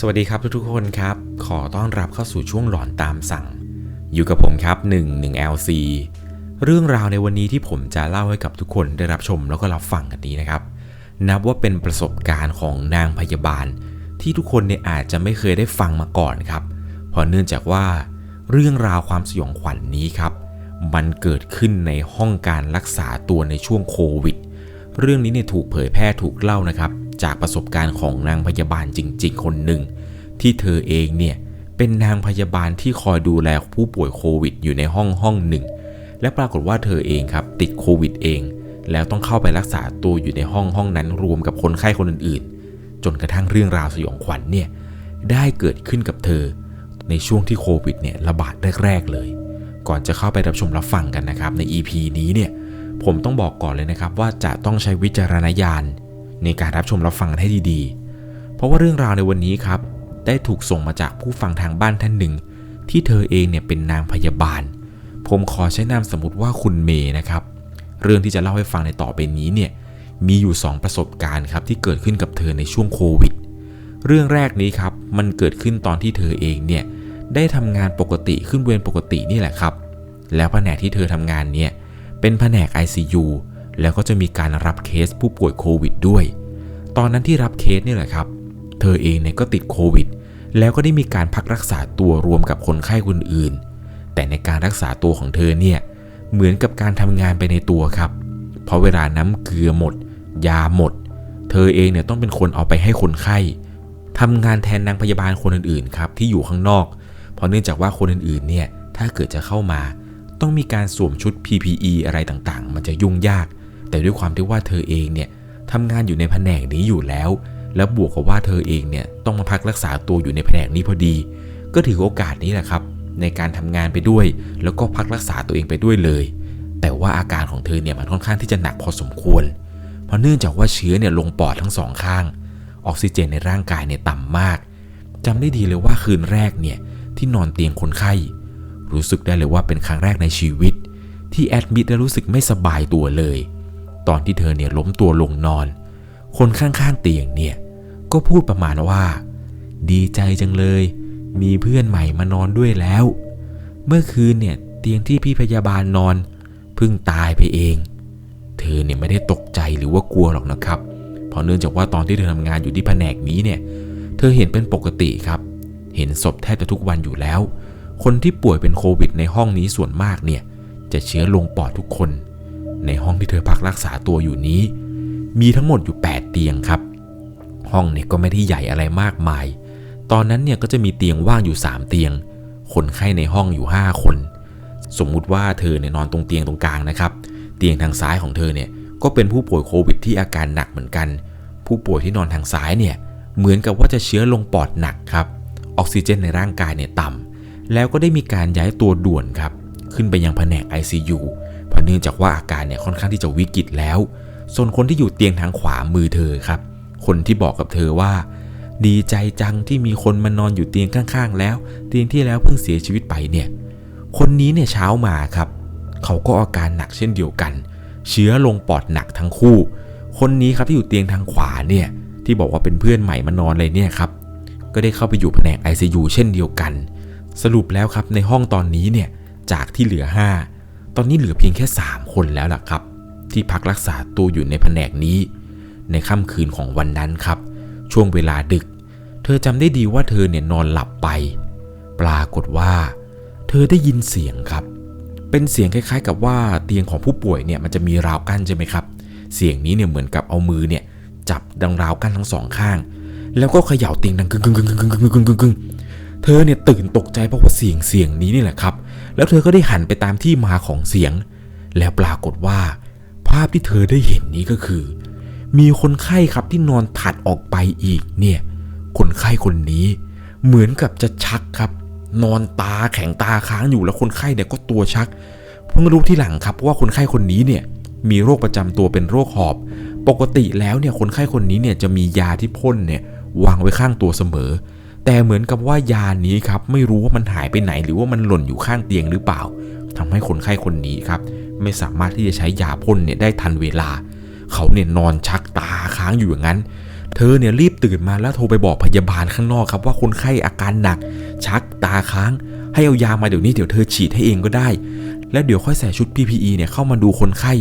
สวัสดีครับทุกๆคนครับ ขอต้อนรับเข้าสู่ช่วงหลอนตามสั่ง อยู่กับผมครับ1 1 LC เรื่องราวในวันนี้ที่ผมจะเล่าให้กับทุกคนได้รับชมแล้วก็รับฟังกันนี้นะครับ นับว่าเป็นประสบการณ์ของนางพยาบาล ที่ทุกคนเนี่ยอาจจะไม่เคยได้ฟังมาก่อนครับ เพราะเนื่องจากว่า เรื่องราวความสยองขวัญนนี้ครับ มันเกิดขึ้นในห้องการรักษาตัวในช่วงโควิด เรื่องนี้เนี่ยถูกเผยแพร่ถูกเล่านะครับ จากประสบการณ์ของนางพยาบาลจริง ๆ คนหนึ่ง ที่เธอเองเนี่ยเป็นนางพยาบาลที่คอยดูแลผู้ป่วยโควิดอยู่ในห้องห้องหนึ่ง และปรากฏว่าเธอเองครับติดโควิดเอง แล้วต้องเข้าไปรักษาตัวอยู่ในห้องห้องนั้นรวมกับคนไข้คนอื่นๆ จนกระทั่งเรื่องราวสยองขวัญเนี่ยได้เกิดขึ้นกับเธอ ในช่วงที่โควิดเนี่ยระบาดแรกๆเลย ก่อนจะเข้าไปรับชมรับฟังกันนะครับใน EP นี้เนี่ยผมต้องบอกก่อนเลยนะครับว่าจะต้องใช้วิจารณญาณ ในการรับชมรับฟังกันให้ดีๆ เพราะว่าเรื่องราวในวันนี้ครับ ได้ถูกส่งมาจากผู้ฟังทางบ้านท่านหนึ่ง ที่เธอเองเนี่ยเป็นนางพยาบาล ผมขอใช้นามสมมติว่าคุณเมย์นะครับ เรื่องที่จะเล่าให้ฟังในต่อไปนี้เนี่ยมีอยู่ 2 ประสบการณ์ครับที่เกิดขึ้นกับเธอในช่วงโควิด เรื่องแรกนี้ครับมันเกิดขึ้นตอนที่เธอเองเนี่ยได้ทำงานปกติขึ้นเวรปกตินี่แหละครับ แล้วแผนกที่เธอทำงานเนี่ยเป็นแผนก ICU แล้วก็จะมีการรับเคสผู้ป่วยโควิดด้วย ตอนนั้นที่รับเคสนี่แหละครับ เธอเองเนี่ยก็ติดโควิด แล้วก็ได้มีการพักรักษาตัวรวมกับคนไข้คนอื่น แต่ในการรักษาตัวของเธอเนี่ย เหมือนกับการทำงานไปในตัวครับ เพราะเวลาน้ำเกลือหมด ยาหมด เธอเองเนี่ยต้องเป็นคนเอาไปให้คนไข้ทำงานแทนนางพยาบาลคนอื่นๆครับที่อยู่ข้างนอก เพราะเนื่องจากว่าคนอื่นๆเนี่ยถ้าเกิดจะเข้ามา ต้องมีการสวมชุด PPE อะไรต่างๆ มันจะยุ่งยาก แต่ด้วยความที่ว่าเธอเองเนี่ยทำงานอยู่ในแผนกนี้อยู่แล้ว แล้วบวกกับว่าเธอเองเนี่ยต้องมาพักรักษาตัวอยู่ในแผนกนี้พอดี ก็ถือโอกาสนี้แหละครับ ในการทำงานไปด้วย แล้วก็พักรักษาตัวเองไปด้วยเลย แต่ว่าอาการของเธอเนี่ยมันค่อนข้างที่จะหนักพอสมควร เพราะเนื่องจากว่าเชื้อเนี่ยลงปอดทั้งสองข้าง ออกซิเจนในร่างกายเนี่ยต่ำมากจำได้ดีเลยว่าคืนแรกเนี่ยที่นอนเตียงคนไข้ รู้สึกได้เลยว่าเป็นครั้งแรกในชีวิต ที่แอดมิดและรู้สึกไม่สบายตัวเลย ตอนที่เธอเนี่ยล้มตัวลงนอน คนข้างๆเตียงเนี่ยก็พูดประมาณว่า ดีใจจังเลย มีเพื่อนใหม่มานอนด้วยแล้ว เมื่อคืนเนี่ยเตียงที่พี่พยาบาลนอนเพิ่งตายไปเอง เธอเนี่ยไม่ได้ตกใจหรือว่ากลัวหรอกนะครับ เพราะเนื่องจากว่าตอนที่เธอทำงานอยู่ที่แผนกนี้เนี่ย เธอเห็นเป็นปกติครับ เห็นศพแทบจะทุกวันอยู่แล้ว คนที่ป่วยเป็นโควิดในห้องนี้ส่วนมากเนี่ยจะเชื้อลงปอดทุกคน ในห้องที่เธอพักรักษาตัวอยู่นี้ มีทั้งหมดอยู่ 8 เตียงครับ ห้องเนี่ยก็ไม่ได้ใหญ่อะไรมากมาย ตอนนั้นเนี่ยก็จะมีเตียงว่างอยู่ 3 เตียง คนไข้ในห้องอยู่ 5 คน สมมุติว่าเธอเนี่ยนอนตรงเตียงตรงกลางนะครับ เตียงทางซ้ายของเธอเนี่ยก็เป็นผู้ป่วยโควิดที่อาการหนักเหมือนกัน ผู้ป่วยที่นอนทางซ้ายเนี่ยเหมือนกับว่าจะเชื้อลงปอดหนักครับออกซิเจนในร่างกายเนี่ยต่ำแล้วก็ได้มีการย้ายตัวด่วนครับ ขึ้นไปยังแผนก ICU เพราะเนื่องจากว่าอาการเนี่ยค่อนข้างที่จะวิกฤตแล้ว ส่วนคนที่อยู่เตียงทางขวามือเธอครับ คนที่บอกกับเธอว่า ดีใจจังที่มีคนมานอนอยู่เตียงข้างๆ แล้ว เตียงที่แล้วเพิ่งเสียชีวิตไปเนี่ย คนนี้เนี่ยเช้ามาครับ เขาก็อาการหนักเช่นเดียวกัน เชื้อลงปอดหนักทั้งคู่ คนนี้ครับที่อยู่เตียงทางขวาเนี่ยที่บอกว่าเป็นเพื่อนใหม่มานอนเลยเนี่ยครับ ก็ได้เข้าไปอยู่แผนก ICU เช่นเดียวกัน สรุปแล้วครับในห้องตอนนี้เนี่ยจากที่เหลือ 5 ตอนนี้เหลือเพียงแค่ 3 คนแล้วล่ะครับ ที่พักรักษาตัวอยู่ในแผนกนี้ ในค่ำคืนของวันนั้นครับ ช่วงเวลาดึก เธอจำได้ดีว่าเธอเนี่ยนอนหลับไป ปรากฏว่า เธอได้ยินเสียงครับ เป็นเสียงคล้ายๆ กับว่าเตียงของผู้ป่วยเนี่ยมันจะมีราวกั้นใช่ไหมครับ เสียงนี้เนี่ยเหมือนกับเอามือเนี่ยจับดังราวกั้นทั้งสองข้าง แล้วก็เขย่าเตียงดังกึ่งกึ่งกึ่งกึ่งกึ่งกึ่งกึ่งกึ่งเธอเนี่ยตื่นตกใจเพราะว่าเสียงเสียงนี้นี่แหละครับ แล้วเธอก็ได้หันไปตามที่มาของเสียง แล้วปรากฏว่า ภาพที่เธอได้เห็นนี้ก็คือ มีคนไข้ครับที่นอนถัดออกไปอีกเนี่ย คนไข้คนนี้เหมือนกับจะชักครับ นอนตาแข็งตาค้างอยู่แล้วคนไข้เนี่ยก็ตัวชักเพิ่งรู้ที่หลังครับเพราะว่าคนไข้คนนี้เนี่ยมีโรคประจำตัวเป็นโรคหอบ ปกติแล้วเนี่ยคนไข้คนนี้เนี่ยจะมียาที่พ่นเนี่ยวางไว้ข้างตัวเสมอ แต่เหมือนกับว่ายานี้ครับไม่รู้ว่ามันหายไปไหน หรือว่ามันหล่นอยู่ข้างเตียงหรือเปล่าทำให้คนไข้คนนี้ครับไม่สามารถที่จะใช้ยาพ่นเนี่ยได้ทันเวลา เขาเนี่ยนอนชักตาค้างอยู่อย่างนั้น เธอเนี่ยรีบตื่นมาแล้วโทรไปบอกพยาบาลข้างนอกครับว่าคนไข้อาการหนัก ชักตาค้าง ให้เอายามาเดี๋ยวนี้เดี๋ยวเธอฉีดให้เองก็ได้ แล้วเดี๋ยวค่อยใส่ชุด PPE เนี่ยเข้ามาดูคนไข้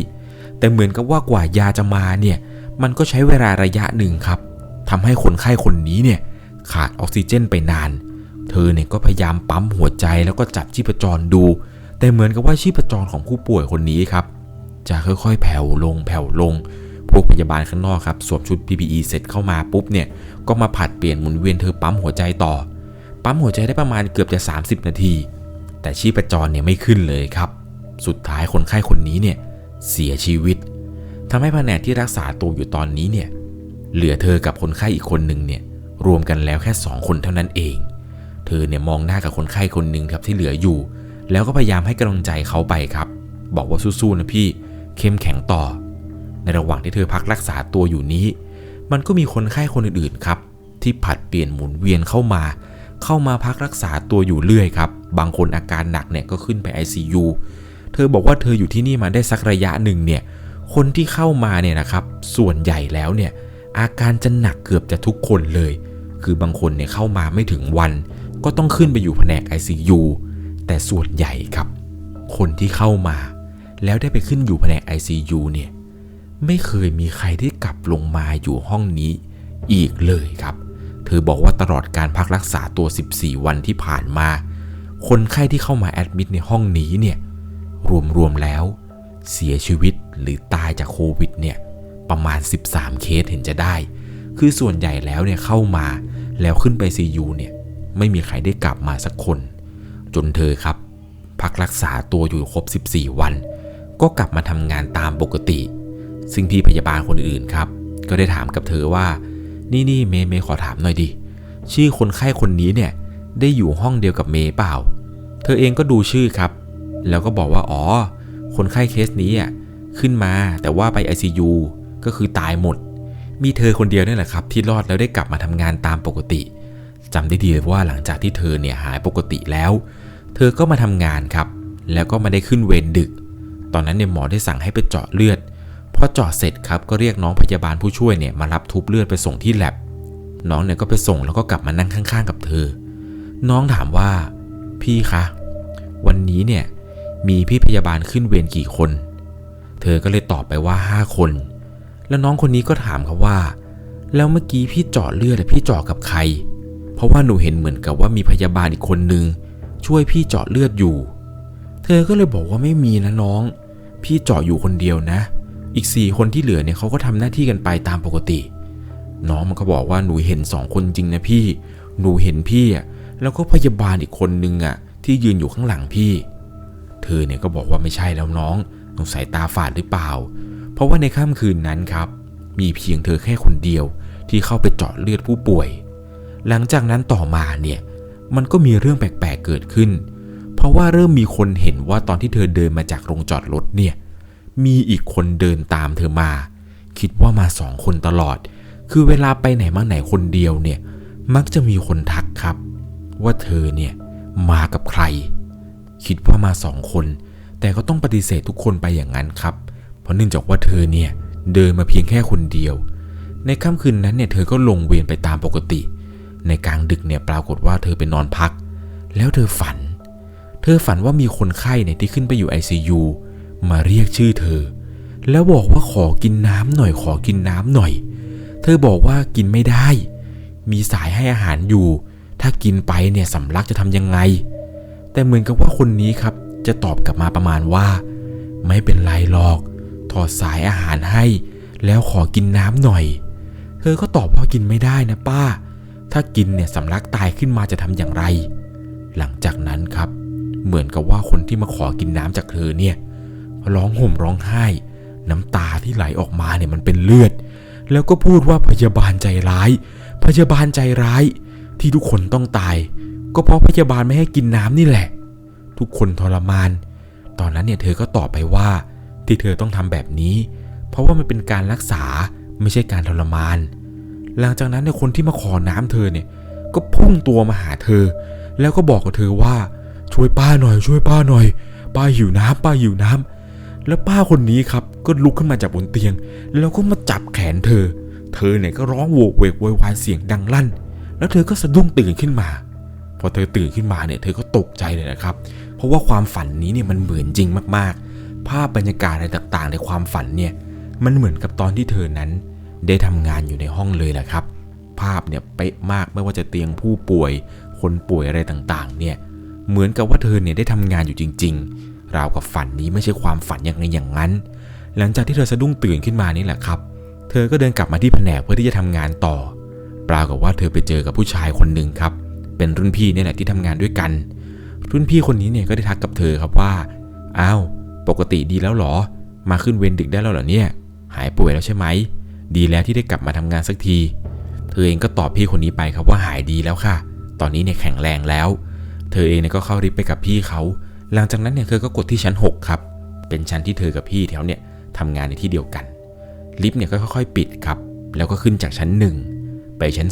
แต่เหมือนกับว่ากว่ายาจะมาเนี่ยมันก็ใช้เวลาระยะหนึ่งครับทำให้คนไข้คนนี้เนี่ย ขาดออกซิเจนไปนาน เธอเนี่ยก็พยายามปั๊มหัวใจแล้วก็จับชีพจรดู แต่เหมือนกับว่าชีพจรของผู้ป่วยคนนี้ครับ จะค่อยๆ แผ่วลงแผ่วลง พวกพยาบาลข้างนอกครับสวมชุด PPE เสร็จเข้ามาปุ๊บเนี่ยก็มาผัดเปลี่ยนหมุนเวียนเธอปั๊มหัวใจต่อ ปั๊มหัวใจได้ประมาณเกือบจะ 30 นาที แต่ชีพจรเนี่ยไม่ขึ้นเลยครับ สุดท้ายคนไข้คนนี้เนี่ยเสียชีวิตทำให้แผนกที่รักษาตัวอยู่ตอนนี้เนี่ยเหลือเธอกับคนไข้อีกคนหนึ่งเนี่ย รวมกันแล้วแค่2คนเท่านั้นเอง เธอเนี่ยมองหน้ากับคนไข้คนหนึ่งครับที่เหลืออยู่ แล้วก็พยายามให้กำลังใจเขาไปครับ บอกว่าสู้ๆนะพี่ เข้มแข็งต่อ ในระหว่างที่เธอพักรักษาตัวอยู่นี้ มันก็มีคนไข้คนอื่นๆครับ ที่ผัดเปลี่ยนหมุนเวียนเข้ามา เข้ามาพักรักษาตัวอยู่เรื่อยครับ บางคนอาการหนักเนี่ยก็ขึ้นไป ICU เธอบอกว่าเธออยู่ที่นี่มาได้สักระยะหนึ่งเนี่ย คนที่เข้ามาเนี่ยนะครับ ส่วนใหญ่แล้วเนี่ยอาการจะหนักเกือบจะทุกคนเลย คือบางคนเนี่ยเข้ามาไม่ถึงวัน ก็ต้องขึ้นไปอยู่แผนก ICU แต่ส่วนใหญ่ครับ คนที่เข้ามา แล้วได้ไปขึ้นอยู่แผนก ICU เนี่ยไม่เคยมีใครที่กลับลงมาอยู่ห้องนี้อีกเลยครับ เธอบอกว่าตลอดการพักรักษาตัว 14 วันที่ผ่านมา คนไข้ที่เข้ามาแอดมิดในห้องนี้เนี่ยรวมๆแล้ว เสียชีวิตหรือตายจากโควิดเนี่ยประมาณ 13 เคสเห็นจะได้ คือส่วนใหญ่แล้วเนี่ยเข้ามาแล้วขึ้นไป CU เนี่ยไม่มีใครได้กลับมาสักคน จนเธอครับ พักรักษาตัวอยู่ครบ 14 วัน ก็กลับมาทำงานตามปกติ ซึ่งพี่พยาบาลคนอื่นครับ ก็ได้ถามกับเธอว่า นี่นี่เมย์เมย์ขอถามหน่อยดิชื่อคนไข้คนนี้เนี่ยได้อยู่ห้องเดียวกับเมย์เปล่า เธอเองก็ดูชื่อครับ แล้วก็บอกว่าอ๋อ คนไข้เคสนี้อะขึ้นมาแต่ว่าไป ICU ก็คือตายหมด มีเธอคนเดียวนี่แหละครับ ที่รอดแล้วได้กลับมาทำงานตามปกติ จำได้ดีเลยว่าหลังจากที่เธอเนี่ยหายปกติแล้ว เธอก็มาทำงานครับ แล้วก็มาได้ขึ้นเวรดึก ตอนนั้นเนี่ยหมอได้สั่งให้ไปเจาะเลือดพอเจาะเสร็จครับก็เรียกน้องพยาบาลผู้ช่วยเนี่ยมารับทุบเลือดไปส่งที่แลบน้องเนี่ยก็ไปส่งแล้วก็กลับมานั่งข้างๆ กับเธอ น้องถามว่า พี่คะ วันนี้เนี่ยมีพี่พยาบาลขึ้นเวรกี่คน เธอก็เลยตอบไปว่า 5 คน แล้วน้องคนนี้ก็ถามเขาว่า แล้วเมื่อกี้พี่เจาะเลือดพี่เจาะกับใคร เพราะว่าหนูเห็นเหมือนกับว่ามีพยาบาลอีกคนนึง ช่วยพี่เจาะเลือดอยู่ เธอก็เลยบอกว่าไม่มีนะน้อง พี่เจาะอยู่คนเดียวนะ อีกสี่คนที่เหลือเนี่ยเขาก็ทำหน้าที่กันไปตามปกติ น้องมันก็บอกว่าหนูเห็นสองคนจริงนะพี่ หนูเห็นพี่อะแล้วก็พยาบาลอีกคนนึงอะ ที่ยืนอยู่ข้างหลังพี่ เธอเนี่ยก็บอกว่าไม่ใช่แล้วน้องสงสัยตาฝาดหรือเปล่า เพราะว่าในค่ำคืนนั้นครับ มีเพียงเธอแค่คนเดียวที่เข้าไปเจาะเลือดผู้ป่วย หลังจากนั้นต่อมาเนี่ย มันก็มีเรื่องแปลกๆเกิดขึ้น เพราะว่าเริ่มมีคนเห็นว่าตอนที่เธอเดินมาจากโรงจอดรถเนี่ย มีอีกคนเดินตามเธอมา คิดว่ามาสองคนตลอด คือเวลาไปไหนมาไหนคนเดียวเนี่ย มักจะมีคนทักครับ ว่าเธอเนี่ยมากับใคร คิดว่ามาสองคน แต่ก็ต้องปฏิเสธทุกคนไปอย่างนั้นครับ เพราะเนื่องจากว่าเธอเนี่ยเดินมาเพียงแค่คนเดียว ในค่ำคืนนั้นเนี่ยเธอก็ลงเวรไปตามปกติ ในกลางดึกเนี่ยปรากฏว่าเธอไปนอนพัก แล้วเธอฝัน เธอฝันว่ามีคนไข้เนี่ยที่ขึ้นไปอยู่ ICU มาเรียกชื่อเธอ แล้วบอกว่าขอกินน้ำหน่อยขอกินน้ำหน่อย เธอบอกว่ากินไม่ได้ มีสายให้อาหารอยู่ ถ้ากินไปเนี่ยสำลักจะทำยังไง แต่เหมือนกับว่าคนนี้ครับจะตอบกลับมาประมาณว่า ไม่เป็นไรหรอก ถอดสายอาหารให้ แล้วขอกินน้ำหน่อย เธอก็ตอบว่ากินไม่ได้นะป้า ถ้ากินเนี่ยสำลักตายขึ้นมาจะทำอย่างไร หลังจากนั้นครับ เหมือนกับว่าคนที่มาขอกินน้ำจากเธอเนี่ยร้องห่มร้องไห้ น้ำตาที่ไหลออกมาเนี่ยมันเป็นเลือด แล้วก็พูดว่าพยาบาลใจร้าย พยาบาลใจร้าย ที่ทุกคนต้องตาย ก็เพราะพยาบาลไม่ให้กินน้ำนี่แหละ ทุกคนทรมาน ตอนนั้นเนี่ยเธอก็ตอบไปว่า ที่เธอต้องทำแบบนี้ เพราะว่ามันเป็นการรักษาไม่ใช่การทรมาน หลังจากนั้นเนี่ยคนที่มาขอน้ำเธอเนี่ยก็พุ่งตัวมาหาเธอ แล้วก็บอกกับเธอว่าช่วยป้าหน่อย ช่วยป้าหน่อย ป้าหิวน้ำป้าหิวน้ำแล้วป้าคนนี้ครับก็ลุกขึ้นมาจากบนเตียง แล้วก็มาจับแขนเธอ เธอเนี่ยก็ร้องโวกเวกโวยวายเสียงดังลั่น แล้วเธอก็สะดุ้งตื่นขึ้นมา พอเธอตื่นขึ้นมาเนี่ยเธอก็ตกใจเลยนะครับ เพราะว่าความฝันนี้เนี่ยมันเหมือนจริงมาก ภาพบรรยากาศอะไรต่างๆ ในความฝันเนี่ยมันเหมือนกับตอนที่เธอนั้น ได้ทำงานอยู่ในห้องเลยแหละครับ ภาพเนี่ยเป๊ะมากไม่ว่าจะเตียงผู้ป่วย คนป่วยอะไรต่างๆ เนี่ยเหมือนกับว่าเธอเนี่ยได้ทำงานอยู่จริง ๆ ราวกับฝันนี้ไม่ใช่ความฝันอย่างไงอย่างนั้น หลังจากที่เธอสะดุ้งตื่นขึ้นมานี่แหละครับ เธอก็เดินกลับมาที่แผนกเพื่อที่จะทำงานต่อ ปรากฏว่าเธอไปเจอกับผู้ชายคนหนึ่งครับ เป็นรุ่นพี่เนี่ยแหละที่ทำงานด้วยกัน รุ่นพี่คนนี้เนี่ยก็ได้ทักกับเธอครับว่าอ้าว ปกติดีแล้วเหรอ มาขึ้นเวรดึกได้แล้วเหรอเนี่ย หายป่วยแล้วใช่ไหม ดีแล้วที่ได้กลับมาทำงานสักที เธอเองก็ตอบพี่คนนี้ไปครับว่าหายดีแล้วค่ะ ตอนนี้เนี่ยแข็งแรงแล้ว เธอเองเนี่ยก็เข้าริฟต์ไปกับพี่เขา หลังจากนั้นเนี่ยเธอก็กดที่ชั้น 6 ครับ เป็นชั้นที่เธอกับพี่แถวเนี่ยทำงานในที่เดียวกัน ลิฟต์เนี่ยก็ค่อยๆปิดครับ แล้วก็ขึ้นจากชั้น 1 ไปชั้น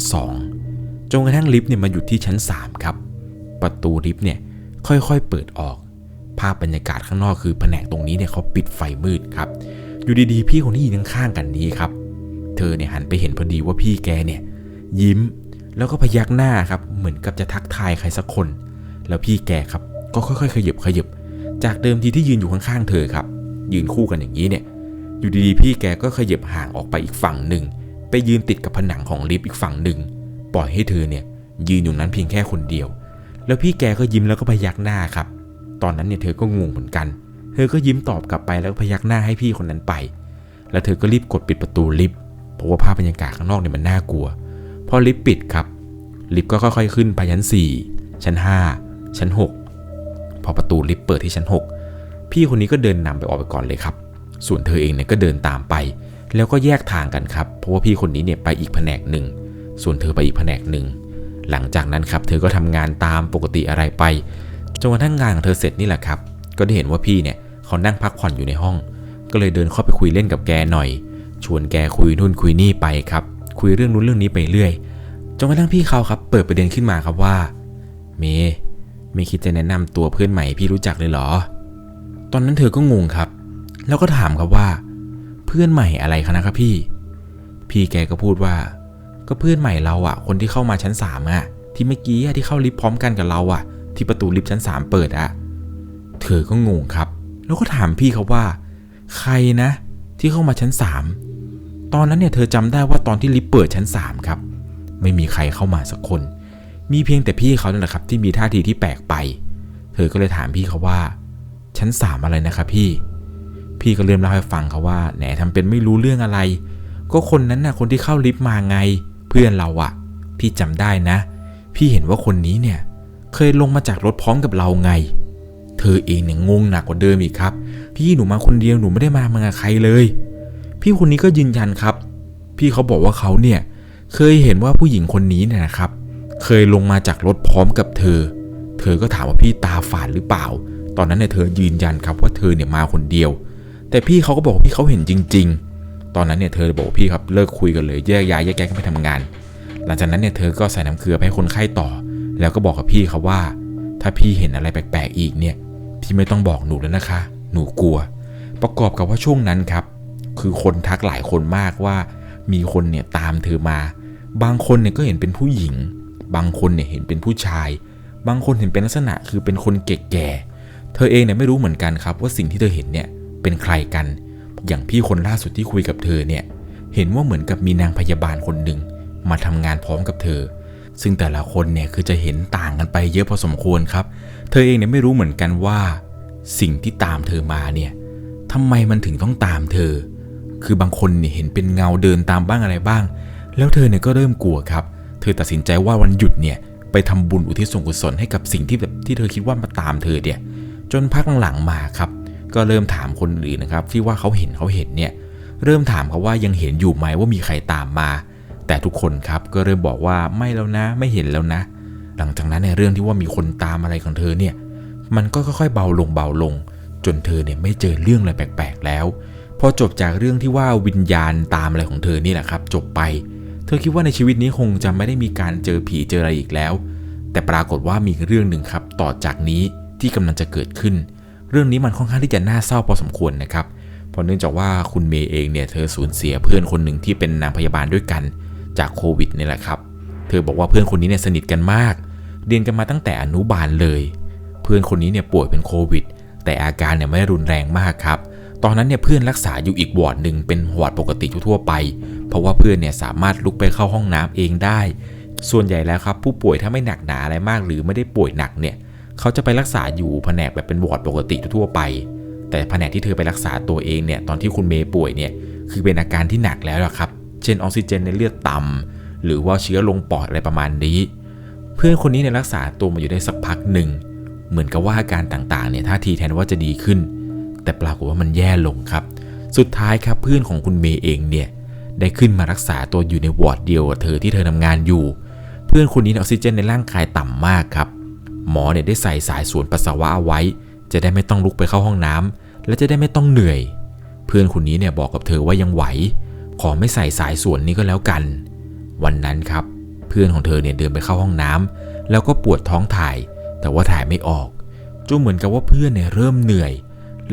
2 จนกระทั่งลิฟต์เนี่ยมาหยุดที่ชั้น 3 ครับ ประตูลิฟต์เนี่ยค่อยๆเปิดออก ภาพบรรยากาศข้างนอกคือแผนกตรงนี้เนี่ยเขาปิดไฟมืดครับ อยู่ดีๆ พี่คนที่ยืนข้างๆกันนี้ครับ เธอเนี่ยหันไปเห็นพอดีว่าพี่แกเนี่ย ยิ้มแล้วก็พยักหน้าครับ เหมือนกับจะทักทายใครสักคน แล้วพี่แกครับ ก็ค่อยๆ ขยับขยับ จากเดิมทีที่ยืนอยู่ข้างๆเธอครับ ยืนคู่กันอย่างนี้เนี่ย อยู่ดีๆ พี่แกก็ขยับห่างออกไปอีกฝั่งหนึ่ง ไปยืนติดกับผนังของลิฟต์อีกฝั่งหนึ่ง ปล่อยให้เธอเนี่ย ยืนอยู่นั้นเพียงแค่คนเดียว แล้วพี่แกก็ยิ้มแล้วก็พยักหน้าครับ ตอนนั้นเนี่ยเธอก็งงเหมือนกัน เธอก็ยิ้มตอบกลับไปแล้วพยักหน้าให้พี่คนนั้นไป แล้วเธอก็รีบกดปิดประตูลิฟต์เพราะว่าภาพบรรยากาศข้างนอกเนี่ยมันน่ากลัว พอลิฟต์ปิดครับ ลิฟต์ก็ค่อยๆขึ้นไปชั้น 4 ชั้น 5 ชั้น 6 พอประตูลิฟต์เปิดที่ชั้น 6 พี่คนนี้ก็เดินนำไปออกไปก่อนเลยครับ ส่วนเธอเองเนี่ยก็เดินตามไป แล้วก็แยกทางกันครับ เพราะว่าพี่คนนี้เนี่ยไปอีกแผนกหนึ่ง ส่วนเธอไปอีกแผนกหนึ่งหลังจากนั้นครับ เธอก็ทำงานตามปกติอะไรไป จนกระทั่งงานของเธอเสร็จนี่แหละครับ ก็ได้เห็นว่าพี่เนี่ยเขานั่งพักผ่อนอยู่ในห้อง ก็เลยเดินเข้าไปคุยเล่นกับแกหน่อย ชวนแกคุยนู่นคุยนี่ไปครับ คุยเรื่องนู้นเรื่องนี้ไปเรื่อย จนกระทั่งพี่เขาครับ เปิดประเด็นขึ้นมาครับว่า เมย์ไม่คิดจะแนะนำตัวเพื่อนใหม่ให้พี่รู้จักเลยเหรอ ตอนนั้นเธอก็งงครับ แล้วก็ถามครับว่า เพื่อนใหม่อะไรคะนะครับพี่ พี่แกก็พูดว่า ก็เพื่อนใหม่เราอะคนที่เข้ามาชั้นสามอะที่เมื่อกี้ที่เข้าลิฟต์พร้อมกันกับเราอะ ที่ประตูลิฟต์ชั้นสามเปิดอะเธอก็งงครับ แล้วก็ถามพี่เขาว่า ใครนะ ที่เข้ามาชั้นสามตอนนั้นเนี่ยเธอจำได้ว่าตอนที่ลิฟต์เปิดชั้นสามครับ ไม่มีใครเข้ามาสักคน มีเพียงแต่พี่เขานั่นแหละครับ ที่มีท่าทีที่แปลกไป เธอก็เลยถามพี่เขาว่า ชั้นสามอะไรนะครับพี่ พี่ก็เริ่มเล่าให้ฟังเขาว่าแหนทำเป็นไม่รู้เรื่องอะไร ก็คนนั้นน่ะคนที่เข้าลิฟต์มาไง เพื่อนเราอะพี่จำได้นะ พี่เห็นว่าคนนี้เนี่ย เคยลงมาจากรถพร้อมกับเราไง เธอเองเนี่ยงงหนักกว่าเดิมอีกครับ พี่หนูมาคนเดียวหนูไม่ได้มามากับใครเลย พี่คนนี้ก็ยืนยันครับ พี่เขาบอกว่าเขาเนี่ยเคยเห็นว่าผู้หญิงคนนี้เนี่ยนะครับ เคยลงมาจากรถพร้อมกับเธอ เธอก็ถามว่าพี่ตาฝาดหรือเปล่า ตอนนั้นเนี่ยเธอยืนยันครับว่าเธอเนี่ยมาคนเดียว แต่พี่เขาก็บอกพี่เขาเห็นจริง ๆ ตอนนั้นเนี่ยเธอบอกพี่ครับเลิกคุยกันเลยแยกย้ายแยกแยกกันไปทำงาน หลังจากนั้นเนี่ยเธอก็ใส่น้ำเกลือไปให้คนไข้ต่อ แล้วก็บอกกับพี่เขาว่า ถ้าพี่เห็นอะไรแปลกๆอีกเนี่ยพี่ไม่ต้องบอกหนูแล้วนะคะ หนูกลัว ประกอบกับว่าช่วงนั้นครับ คือคนทักหลายคนมากว่า มีคนเนี่ยตามเธอมา บางคนเนี่ยก็เห็นเป็นผู้หญิง บางคนเนี่ยเห็นเป็นผู้ชาย บางคนเห็นเป็นลักษณะคือเป็นคนแก่ๆเธอเองเนี่ยไม่รู้เหมือนกันครับ ว่าสิ่งที่เธอเห็นเนี่ยเป็นใครกัน อย่างพี่คนล่าสุดที่คุยกับเธอเนี่ย เห็นว่าเหมือนกับมีนางพยาบาลคนหนึ่งมาทำงานพร้อมกับเธอ ซึ่งแต่ละคนเนี่ยคือจะเห็นต่างกันไปเยอะพอสมควรครับ เธอเองเนี่ยไม่รู้เหมือนกันว่า สิ่งที่ตามเธอมาเนี่ยทำไมมันถึงต้องตามเธอ คือบางคนเนี่ยเห็นเป็นเงาเดินตามบ้างอะไรบ้าง แล้วเธอเนี่ยก็เริ่มกลัวครับ เธอตัดสินใจว่าวันหยุดเนี่ยไปทำบุญอุทิศส่วนกุศลให้กับสิ่งที่แบบที่เธอคิดว่ามาตามเธอเนี่ย จนพักหลังๆมาครับ ก็เริ่มถามคนอื่นนะครับ ที่ว่าเขาเห็นเขาเห็นเนี่ย เริ่มถามเขาว่ายังเห็นอยู่ไหมว่ามีใครตามมา แต่ทุกคนครับก็เริ่มบอกว่าไม่แล้วนะไม่เห็นแล้วนะ หลังจากนั้นในเรื่องที่ว่ามีคนตามอะไรของเธอเนี่ยมันก็ค่อยๆเบาลงเบาลง จนเธอเนี่ยไม่เจอเรื่องอะไรแปลกๆแล้ว พอจบจากเรื่องที่ว่าวิญญาณตามอะไรของเธอนี่แหละครับ จบไป เธอคิดว่าในชีวิตนี้คงจะไม่ได้มีการเจอผีเจออะไรอีกแล้ว แต่ปรากฏว่ามีเรื่องหนึ่งครับต่อจากนี้ที่กำลังจะเกิดขึ้น เรื่องนี้มันค่อนข้างที่จะน่าเศร้าพอสมควรนะครับเพราะเนื่องจากว่าคุณเมย์เองเนี่ยเธอสูญเสียเพื่อนคนหนึ่งที่เป็นนางพยาบาลด้วยกัน จากโควิดนี่แหละครับ เธอบอกว่าเพื่อนคนนี้เนี่ยสนิทกันมาก เรียนกันมาตั้งแต่อนุบาลเลย เพื่อนคนนี้เนี่ยป่วยเป็นโควิด แต่อาการเนี่ยไม่ได้รุนแรงมากครับ ตอนนั้นเนี่ยเพื่อนรักษาอยู่อีกวอร์ดหนึ่งเป็นวอร์ดปกติทั่วไป เพราะว่าเพื่อนเนี่ยสามารถลุกไปเข้าห้องน้ำเองได้ ส่วนใหญ่แล้วครับ ผู้ป่วยถ้าไม่หนักหนาอะไรมาก หรือไม่ได้ป่วยหนักเนี่ยเขาจะไปรักษาอยู่แผนกแบบเป็นวอร์ดปกติทั่วไป แต่แผนกที่เธอไปรักษาตัวเองเนี่ยตอนที่คุณเมย์ป่วยเนี่ยคือเป็นอาการที่หนักแล้วล่ะครับ เช่นออกซิเจนในเลือดต่ำหรือว่าเชื้อลงปอดอะไรประมาณนี้ เพื่อนคนนี้เนี่ยรักษาตัวมาอยู่ได้สักพักหนึ่ง เหมือนกับว่าอาการต่างๆเนี่ยท่าทีแทนว่าจะดีขึ้น แต่ปรากฏว่ามันแย่ลงครับ สุดท้ายครับเพื่อนของคุณเมย์เองเนี่ยได้ขึ้นมารักษาตัวอยู่ในวอร์ดเดียวกับเธอที่เธอทำงานอยู่ เพื่อนคนนี้ออกซิเจนในร่างกายต่ำมากครับ หมอเนี่ยได้ใส่สายสวนปัสสาวะเอาไว้ จะได้ไม่ต้องลุกไปเข้าห้องน้ำและจะได้ไม่ต้องเหนื่อย เพื่อนคนนี้เนี่ยบอกกับเธอว่ายังไหว ขอไม่ใส่สายส่วนนี้ก็แล้วกัน วันนั้นครับ เพื่อนของเธอเนี่ยเดินไปเข้าห้องน้ำแล้วก็ปวดท้องถ่าย แต่ว่าถ่ายไม่ออกจูเหมือนกับว่าเพื่อนเนี่ยเริ่มเหนื่อย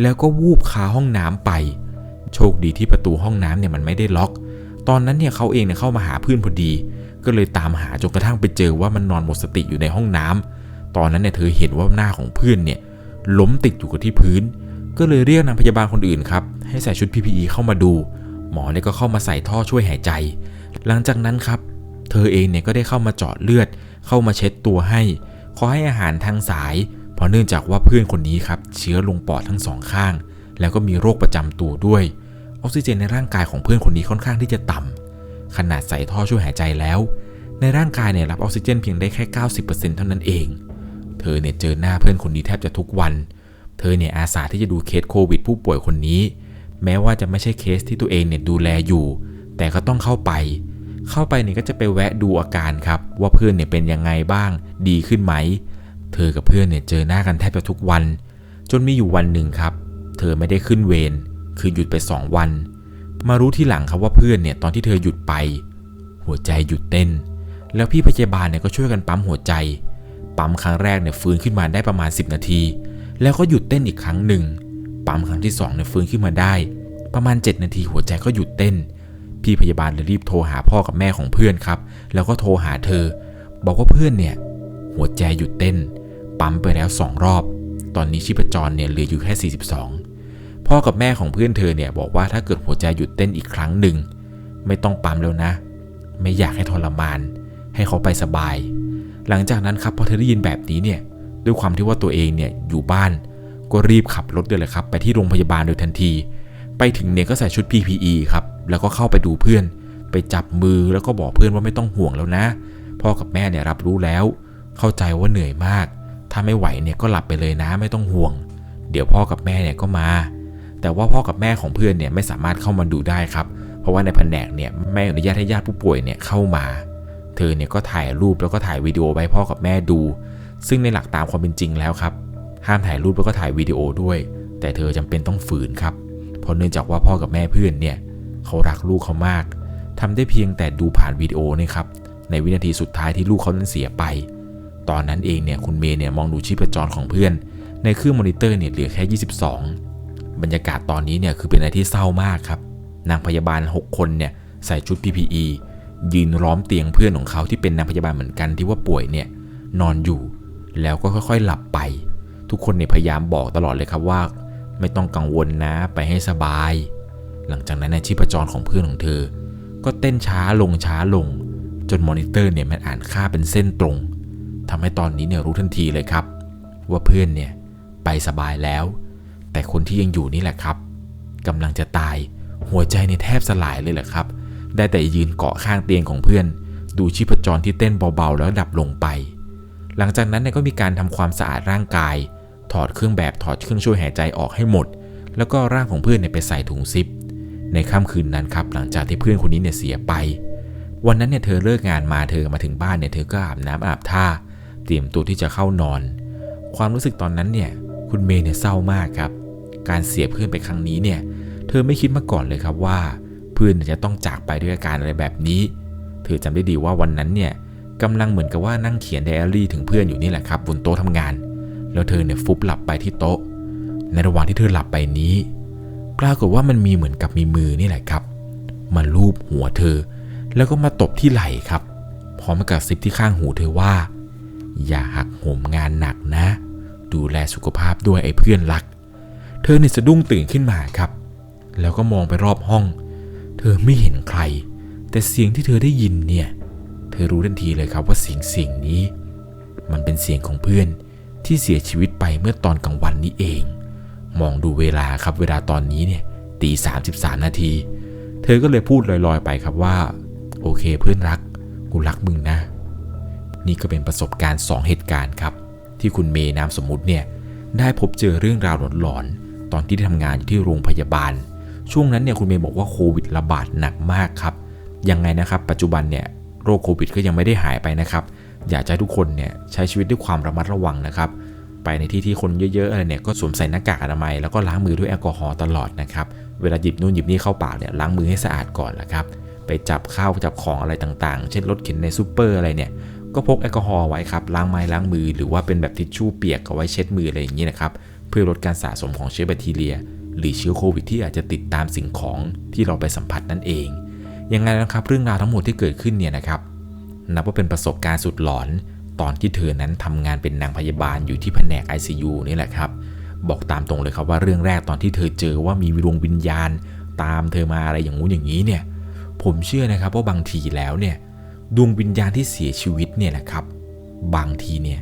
แล้วก็วูบคาห้องน้ำไป โชคดีที่ประตูห้องน้ำเนี่ยมันไม่ได้ล็อก ตอนนั้นเนี่ยเขาเองเนี่ยเข้ามาหาเพื่อนพอดี ก็เลยตามหาจนกระทั่งไปเจอว่ามันนอนหมดสติอยู่ในห้องน้ำตอนนั้นเนี่ยเธอเห็นว่าหน้าของเพื่อนเนี่ยล้มติดอยู่กับที่พื้น ก็เลยเรียกนางพยาบาลคนอื่นครับให้ใส่ชุด PPE เข้ามาดู หมอเนี่ยก็เข้ามาใส่ท่อช่วยหายใจ หลังจากนั้นครับ เธอเองเนี่ยก็ได้เข้ามาเจาะเลือด เข้ามาเช็ดตัวให้ ขอให้อาหารทางสาย เพราะเนื่องจากว่าเพื่อนคนนี้ครับ เชื้อลงปอดทั้งสองข้าง แล้วก็มีโรคประจำตัวด้วย ออกซิเจนในร่างกายของเพื่อนคนนี้ค่อนข้างที่จะต่ำขนาดใส่ท่อช่วยหายใจแล้ว ในร่างกายเนี่ยรับออกซิเจนเพียงได้แค่ 90%เท่านั้นเอง เธอเนี่ยเจอหน้าเพื่อนคนนี้แทบจะทุกวัน เธอเนี่ยอาสาที่จะดูเคสโควิดผู้ป่วยคนนี้ แม้ว่าจะไม่ใช่เคสที่ตัวเองเนี่ยดูแลอยู่ แต่ก็ต้องเข้าไป เข้าไปเนี่ยก็จะไปแวะดูอาการครับ ว่าเพื่อนเนี่ยเป็นยังไงบ้าง ดีขึ้นไหม เธอกับเพื่อนเนี่ยเจอหน้ากันแทบจะทุกวัน จนมีอยู่วันหนึ่งครับ เธอไม่ได้ขึ้นเวรคือหยุดไป 2 วัน มารู้ที่หลังครับว่าเพื่อนเนี่ยตอนที่เธอหยุดไป หัวใจหยุดเต้น แล้วพี่พยาบาลเนี่ยก็ช่วยกันปั๊มหัวใจ ปั๊มครั้งแรกเนี่ยฟื้นขึ้นมาได้ประมาณ 10 นาที แล้วก็หยุดเต้นอีกครั้งหนึ่ง ปั๊มครั้งที่2เนี่ยฟื้นขึ้นมาได้ ประมาณ 7 นาทีหัวใจก็หยุดเต้น พี่พยาบาลเลยรีบโทรหาพ่อกับแม่ของเพื่อนครับ แล้วก็โทรหาเธอ บอกว่าเพื่อนเนี่ยหัวใจหยุดเต้น ปั๊มไปแล้ว 2 รอบ ตอนนี้ชีพจรเนี่ยเหลืออยู่แค่ 42 พ่อกับแม่ของเพื่อนเธอเนี่ยบอกว่าถ้าเกิดหัวใจหยุดเต้นอีกครั้งหนึ่งไม่ต้องปั๊มแล้วนะ ไม่อยากให้ทรมาน ให้เขาไปสบาย หลังจากนั้นครับพอเธอได้ยินแบบนี้เนี่ยด้วยความที่ว่าตัวเองเนี่ยอยู่บ้าน ก็รีบขับรถเลยแหละครับ ไปที่โรงพยาบาลโดยทันที ไปถึงเนี่ยก็ใส่ชุด PPE ครับ แล้วก็เข้าไปดูเพื่อน ไปจับมือแล้วก็บอกเพื่อนว่าไม่ต้องห่วงแล้วนะ พ่อกับแม่เนี่ยรับรู้แล้ว เข้าใจว่าเหนื่อยมาก ถ้าไม่ไหวเนี่ยก็หลับไปเลยนะไม่ต้องห่วง เดี๋ยวพ่อกับแม่เนี่ยก็มา แต่ว่าพ่อกับแม่ของเพื่อนเนี่ยไม่สามารถเข้ามาดูได้ครับ เพราะว่าในแผนกเนี่ยไม่อนุญาตให้ญาติผู้ป่วยเนี่ยเข้ามา เธอเนี่ยก็ถ่ายรูปแล้วก็ถ่ายวิดีโอไปพ่อกับแม่ดู ซึ่งในหลักตามความเป็นจริงแล้วครับ ห้ามถ่ายรูปแล้วก็ถ่ายวิดีโอด้วย แต่เธอจำเป็นต้องฝืนครับ เพราะเนื่องจากว่าพ่อกับแม่เพื่อนเนี่ยเขารักลูกเขามากทำได้เพียงแต่ดูผ่านวิดีโอนะครับ ในวินาทีสุดท้ายที่ลูกเขานั้นเสียไป ตอนนั้นเองเนี่ยคุณเมย์เนี่ยมองดูชีพจรของเพื่อน ในเครื่องมอนิเตอร์เนี่ยเหลือแค่ 22 บรรยากาศตอนนี้เนี่ยคือเป็นอะไรที่เศร้ามากครับ นางพยาบาล 6 คนเนี่ยใส่ชุด PPE ยืนล้อมเตียงเพื่อนของเขาที่เป็นนางพยาบาลเหมือนกันที่ว่าป่วยเนี่ยนอนอยู่ แล้วก็ค่อยๆหลับไป ทุกคนเนี่ยพยายามบอกตลอดเลยครับว่า ไม่ต้องกังวลนะไปให้สบาย หลังจากนั้นในชีพจรของเพื่อนของเธอ ก็เต้นช้าลงช้าลง จนมอนิเตอร์เนี่ยมันอ่านค่าเป็นเส้นตรงทำให้ตอนนี้เนี่ยรู้ทันทีเลยครับ ว่าเพื่อนเนี่ยไปสบายแล้ว แต่คนที่ยังอยู่นี่แหละครับกำลังจะตายหัวใจในแทบสลายเลยแหละครับ ได้แต่ยืนเกาะข้างเตียงของเพื่อน ดูชีพจรที่เต้นเบาๆ แล้วดับลงไป หลังจากนั้นเนี่ยก็มีการทำความสะอาดร่างกาย ถอดเครื่องแบบถอดเครื่องช่วยหายใจออกให้หมด แล้วก็ร่างของเพื่อนเนี่ยไปใส่ถุงซิป ในค่ำคืนนั้นครับหลังจากที่เพื่อนคนนี้เนี่ยเสียไป วันนั้นเนี่ยเธอเลิกงานมาเธอมาถึงบ้านเนี่ยเธอก็อาบน้ำอาบท่า เตรียมตัวที่จะเข้านอน ความรู้สึกตอนนั้นเนี่ยคุณเมย์เนี่ยเศร้ามากครับ การเสียเพื่อนไปครั้งนี้เนี่ยเธอไม่คิดมาก่อนเลยครับว่า เพื่อนจะต้องจากไปด้วยอาการอะไรแบบนี้ เธอจำได้ดีว่าวันนั้นเนี่ยกำลังเหมือนกับว่านั่งเขียนไดอารี่ถึงเพื่อนอยู่นี่แหละครับบนโต๊ะทำงาน แล้วเธอเนี่ยฟุบหลับไปที่โต๊ะ ในระหว่างที่เธอหลับไปนี้ ปรากฏว่ามันมีเหมือนกับมีมือนี่แหละครับ มาลูบหัวเธอ แล้วก็มาตบที่ไหล่ครับพร้อมกับซิบที่ข้างหูเธอว่า อย่าหักโหมงานหนักนะ ดูแลสุขภาพด้วยไอ้เพื่อนรัก เธอเนี่ยสะดุ้งตื่นขึ้นมาครับ แล้วก็มองไปรอบห้อง เธอไม่เห็นใคร แต่เสียงที่เธอได้ยินเนี่ย เธอรู้ทันทีเลยครับว่าเสียงเสียงนี้ มันเป็นเสียงของเพื่อน ที่เสียชีวิตไปเมื่อตอนกลางวันนี้เอง มองดูเวลาครับเวลาตอนนี้เนี่ยตีสามสิบสามนาที เธอก็เลยพูดลอยๆไปครับว่า โอเคเพื่อนรัก กูรักมึงนะ นี่ก็เป็นประสบการณ์2เหตุการณ์ครับ ที่คุณเมย์นามสมมุติเนี่ยได้พบเจอเรื่องราวหลอนๆตอนที่ทำงานอยู่ที่โรงพยาบาล ช่วงนั้นเนี่ยคุณเมย์บอกว่าโควิดระบาดหนักมากครับยังไงนะครับ ปัจจุบันเนี่ยโรคโควิดก็ยังไม่ได้หายไปนะครับ อยากจะให้ทุกคนเนี่ยใช้ชีวิตด้วยความระมัดระวังนะครับ ไปในที่ที่คนเยอะๆอะไรเนี่ยก็สวมใส่หน้ากากอนามัยแล้วก็ล้างมือด้วยแอลกอฮอล์ตลอดนะครับ เวลาหยิบนู่นหยิบนี่เข้าปากเนี่ยล้างมือให้สะอาดก่อนละครับ ไปจับข้าวจับของอะไรต่างๆ เช่นรถเข็นในซูเปอร์อะไรเนี่ยก็พกแอลกอฮอล์ไว้ครับล้างไม้ล้างมือหรือว่าเป็นแบบทิชชู่เปียกเอาไว้เช็ดมืออะไรอย่างนี้นะครับเพื่อลดการสะสมของเชื้อแบคทีเรีย หรือเชื้อโควิดที่อาจจะติดตามสิ่งของที่เราไปสัมผัสนั่นเองยังไงนะครับเรื่องราวทั้งหมดที่เกิดขึ้นเนี่ยนะครับ นับว่าเป็นประสบการณ์สุดหลอน ตอนที่เธอนั้นทำงานเป็นนางพยาบาลอยู่ที่แผนก ICU นี่แหละครับ บอกตามตรงเลยครับว่าเรื่องแรกตอนที่เธอเจอว่ามีดวงวิญญาณ ตามเธอมาอะไรอย่างงู้นอย่างนี้เนี่ย ผมเชื่อนะครับว่าบางทีแล้วเนี่ยดวงวิญญาณที่เสียชีวิตเนี่ยนะครับ บางทีเนี่ย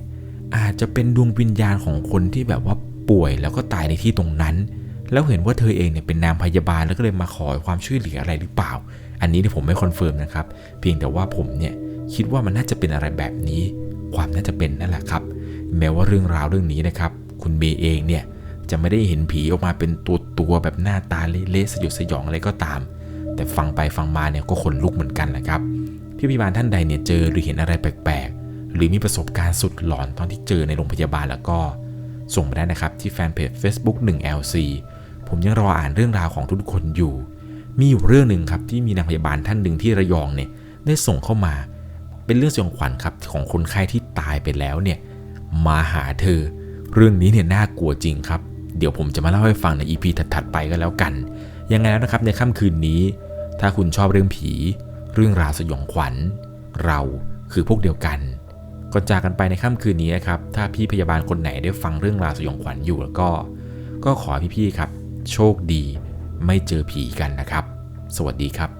อาจจะเป็นดวงวิญญาณของคนที่แบบว่าป่วยแล้วก็ตายในที่ตรงนั้น แล้วเห็นว่าเธอเองเนี่ยเป็นนางพยาบาลแล้วก็เลยมาขอความช่วยเหลืออะไรหรือเปล่า อันนี้เนี่ยผมไม่คอนเฟิร์มนะครับ เพียงแต่ว่าผมเนี่ย คิดว่ามันน่าจะเป็นอะไรแบบนี้ ความน่าจะเป็นนั่นแหละครับ แม้ว่าเรื่องราวเรื่องนี้นะครับ คุณเบย์เองเนี่ยจะไม่ได้เห็นผีออกมาเป็นตัวตัวแบบหน้าตาเละๆสยดสยองอะไรก็ตาม แต่ฟังไปฟังมาเนี่ยก็ขนลุกเหมือนกันแหละครับพี่พยาบาลท่านใดเนี่ยเจอหรือเห็นอะไรแปลกๆ หรือมีประสบการณ์สุดหลอนตอนที่เจอในโรงพยาบาลแล้วก็ส่งมาได้นะครับที่แฟนเพจ Facebook 1LC ผมยังรออ่านเรื่องราวของทุกคนอยู่ มีอยู่เรื่องหนึ่งครับที่มีนางพยาบาลท่านหนึ่งที่ระยองเนี่ยได้ส่งเข้ามา เป็นเรื่องสยองขวัญครับของคนไข้ที่ตายไปแล้วเนี่ยมาหาเธอ เรื่องนี้เนี่ยน่ากลัวจริงครับ เดี๋ยวผมจะมาเล่าให้ฟังใน EP ถัดๆไปก็แล้วกัน ยังไงแล้วนะครับในค่ำคืนนี้ ถ้าคุณชอบเรื่องผี เรื่องราวสยองขวัญ เราคือพวกเดียวกันก่อนจากกันไปในค่ำคืนนี้นะครับ ถ้าพี่พยาบาลคนไหนได้ฟังเรื่องราวสยองขวัญอยู่แล้วก็ ก็ขอพี่ๆครับ โชคดี ไม่เจอผีกันนะครับ สวัสดีครับ